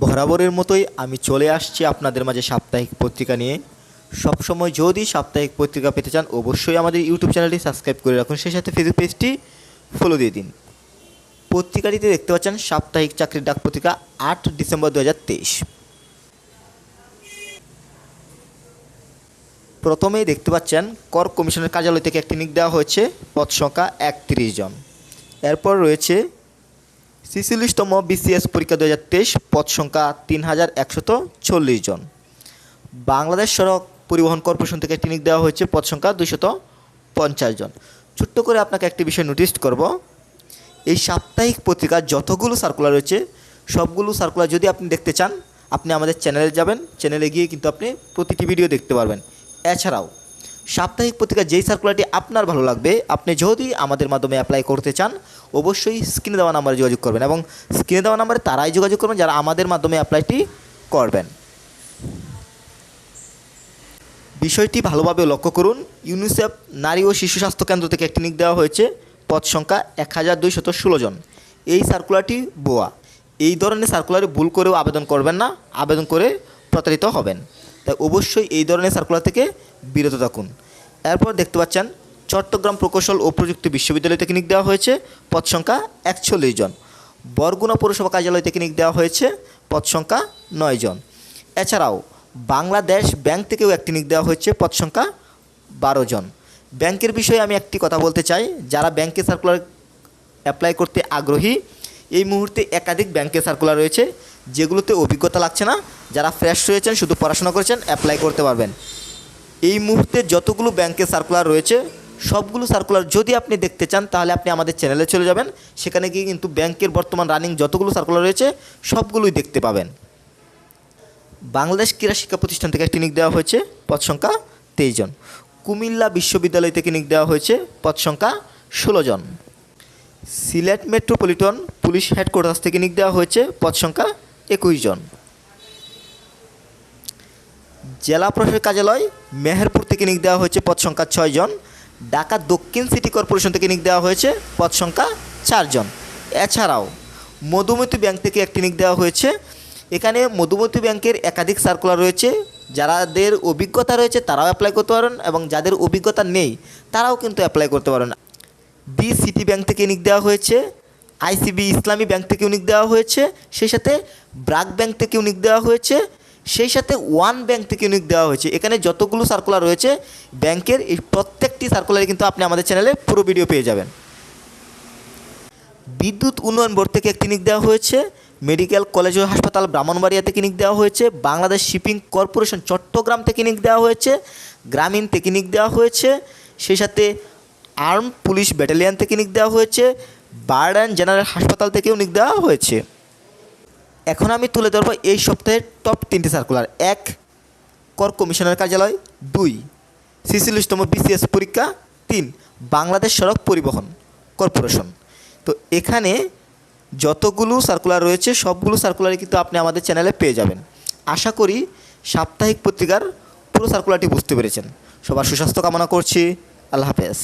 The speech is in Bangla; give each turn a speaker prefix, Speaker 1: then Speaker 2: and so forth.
Speaker 1: বরাবরের মতোই আমি চলে আসছি আপনাদের মাঝে সাপ্তাহিক পত্রিকা নিয়ে। সবসময় যদি সাপ্তাহিক পত্রিকা পেতে চান, অবশ্যই আমাদের ইউটিউব চ্যানেলটি সাবস্ক্রাইব করে রাখুন। সেই সাথে ফেসবুক পেজটি ফলো দিয়ে দিন। পত্রিকাটিতে দেখতে পাচ্ছেন, সাপ্তাহিক চাকরির ডাক পত্রিকা, আট ডিসেম্বর দু হাজার তেইশ। প্রথমেই দেখতে পাচ্ছেন, কর কমিশনের কার্যালয় থেকে একটি নিক দেওয়া হয়েছে, পদ সংখ্যা একত্রিশ জন। এরপর রয়েছে ছিচল্লিশতম বিসিএস পরীক্ষা দু হাজার তেইশ পদ সংখ্যা তিন হাজার একশত চল্লিশ জন। বাংলাদেশ সড়ক পরিবহন কর্পোরেশন থেকে ক্লিনিক দেওয়া হয়েছে পদ সংখ্যা দুশত পঞ্চাশ জন। ছোট্ট করে আপনাকে একটি বিষয় নোটিস করব। এই সাপ্তাহিক পত্রিকার যতগুলো সার্কুলার রয়েছে, সবগুলো সার্কুলার যদি আপনি দেখতে চান, আপনি আমাদের চ্যানেলে যাবেন। চ্যানেলে গিয়ে কিন্তু আপনি প্রতিটি ভিডিও দেখতে পারবেন। এছাড়াও সাপ্তাহিক পত্রিকার যেই সার্কুলারটি আপনার ভালো লাগবে, আপনি যদি আমাদের মাধ্যমে অ্যাপ্লাই করতে চান, অবশ্যই স্ক্রিনে দেওয়া নাম্বারে যোগাযোগ করবেন এবং স্ক্রিনে দেওয়া নাম্বারে তারাই যোগাযোগ করবেন যারা আমাদের মাধ্যমে অ্যাপ্লাইটি করবেন। বিষয়টি ভালোভাবে লক্ষ্য করুন ইউনিসেফ নারী ও শিশু স্বাস্থ্য কেন্দ্র থেকে একটি দেওয়া হয়েছে, পদ সংখ্যা এক হাজার দুইশত ষোলো জন। এই সার্কুলারটি বোয়া। এই ধরনের সার্কুলারে ভুল করেও আবেদন করবেন না, আবেদন করে প্রতারিত হবেন। তাই অবশ্যই এই ধরনের সার্কুলার থেকে বিরত থাকুন। এরপর দেখতে পাচ্ছেন, চট্টগ্রাম প্রকৌশল ও প্রযুক্তি বিশ্ববিদ্যালয় থেকে দেওয়া হয়েছে, পদ সংখ্যা একচল্লিশ জন। বরগুনা পৌরসভা কার্যালয় থেকে নিক দেওয়া হয়েছে, পদ সংখ্যা নয় জন। এছাড়াও, বাংলাদেশ ব্যাংক থেকেও একটি নিক দেওয়া হয়েছে, পদ সংখ্যা বারো জন। ব্যাংকের বিষয়ে আমি একটি কথা বলতে চাই, যারা ব্যাংকে সার্কুলার অ্যাপ্লাই করতে আগ্রহী, এই মুহূর্তে একাধিক ব্যাংকে সার্কুলার রয়েছে, যেগুলোতে অভিজ্ঞতা লাগছে না, যারা ফ্রেশ রয়েছেন, শুধু পড়াশোনা করেছেন অ্যাপ্লাই করতে পারবেন। এই মুহূর্তে যতগুলো ব্যাংকে সার্কুলার রয়েছে, সবগুলো সার্কুলার যদি আপনি দেখতে চান, তাহলে আপনি আমাদের চ্যানেলে চলে যাবেন। সেখানে গিয়ে কিন্তু ব্যাংকের বর্তমান রানিং যতগুলো সার্কুলার রয়েছে, সবগুলোই দেখতে পাবেন। বাংলাদেশ ক্রীড়া শিক্ষা প্রতিষ্ঠান থেকে একটি নিক দেওয়া হয়েছে, পদ সংখ্যা তেইশ জন। কুমিল্লা বিশ্ববিদ্যালয় থেকে নিক দেওয়া হয়েছে, পদ সংখ্যা ষোলো জন। সিলেট মেট্রোপলিটন পুলিশ হেডকোয়ার্টার্স থেকে নিক দেওয়া হয়েছে, পদ সংখ্যা একুশ জন। জেলা প্রশাসক কার্যালয় মেহেরপুর থেকে নিক দেওয়া হয়েছে পদ সংখ্যা ছয় জন। ঢাকা দক্ষিণ সিটি কর্পোরেশন থেকে নিক দেওয়া হয়েছে পদ সংখ্যা চারজন এছাড়াও মধুমতি ব্যাংক থেকে একটি নিক দেওয়া হয়েছে। এখানে মধুমতি ব্যাংকের একাধিক সার্কুলার রয়েছে। যাদের অভিজ্ঞতা রয়েছে তারাও অ্যাপ্লাই করতে পারেন এবং যাদের অভিজ্ঞতা নেই তারাও কিন্তু অ্যাপ্লাই করতে পারেন। বি সিটি ব্যাংক থেকে নিক দেওয়া হয়েছে। আইসিবি ইসলামী ব্যাংক থেকে নিক দেওয়া হয়েছে। সেই সাথে ব্রাক ব্যাংক থেকে নিক দেওয়া হয়েছে। সেই সাথে ওয়ান ব্যাংক থেকে নিক দেওয়া হয়েছে। এখানে যতগুলো সার্কুলার রয়েছে, ব্যাংকের এই প্রত্যেকটি সার্কুলারে কিন্তু আপনি আমাদের চ্যানেলে পুরো ভিডিও পেয়ে যাবেন। বিদ্যুৎ উন্নয়ন বোর্ড থেকে একটি নিক দেওয়া হয়েছে, মেডিকেল কলেজ ও হাসপাতাল ব্রাহ্মণবাড়িয়া থেকে নিক দেওয়া হয়েছে, বাংলাদেশ শিপিং কর্পোরেশন চট্টগ্রাম থেকে নিক দেওয়া হয়েছে, গ্রামীণ থেকে নিক দেওয়া হয়েছে, সেই সাথে আর্ম পুলিশ ব্যাটালিয়ান থেকে নিক দেওয়া হয়েছে বার্ড অ্যান্ড জেনারেল হাসপাতাল থেকেও নিক দেওয়া হয়েছে। এখন আমি তুলে ধরবো এই সপ্তাহের টপ তিনটি সার্কুলার এক, কর কমিশনের কার্যালয়। দুই ছিচল্লিশতম বিসিএস পরীক্ষা। তিন, বাংলাদেশ সড়ক পরিবহন কর্পোরেশন। তো এখানে যতগুলো সার্কুলার রয়েছে, সবগুলো সার্কুলারই কিন্তু আপনি আমাদের চ্যানেলে পেয়ে যাবেন। আশা করি সাপ্তাহিক পত্রিকার পুরো সার্কুলারটি বুঝতে পেরেছেন। সবার সুস্বাস্থ্য কামনা করছি। আল্লাহ হাফেজ।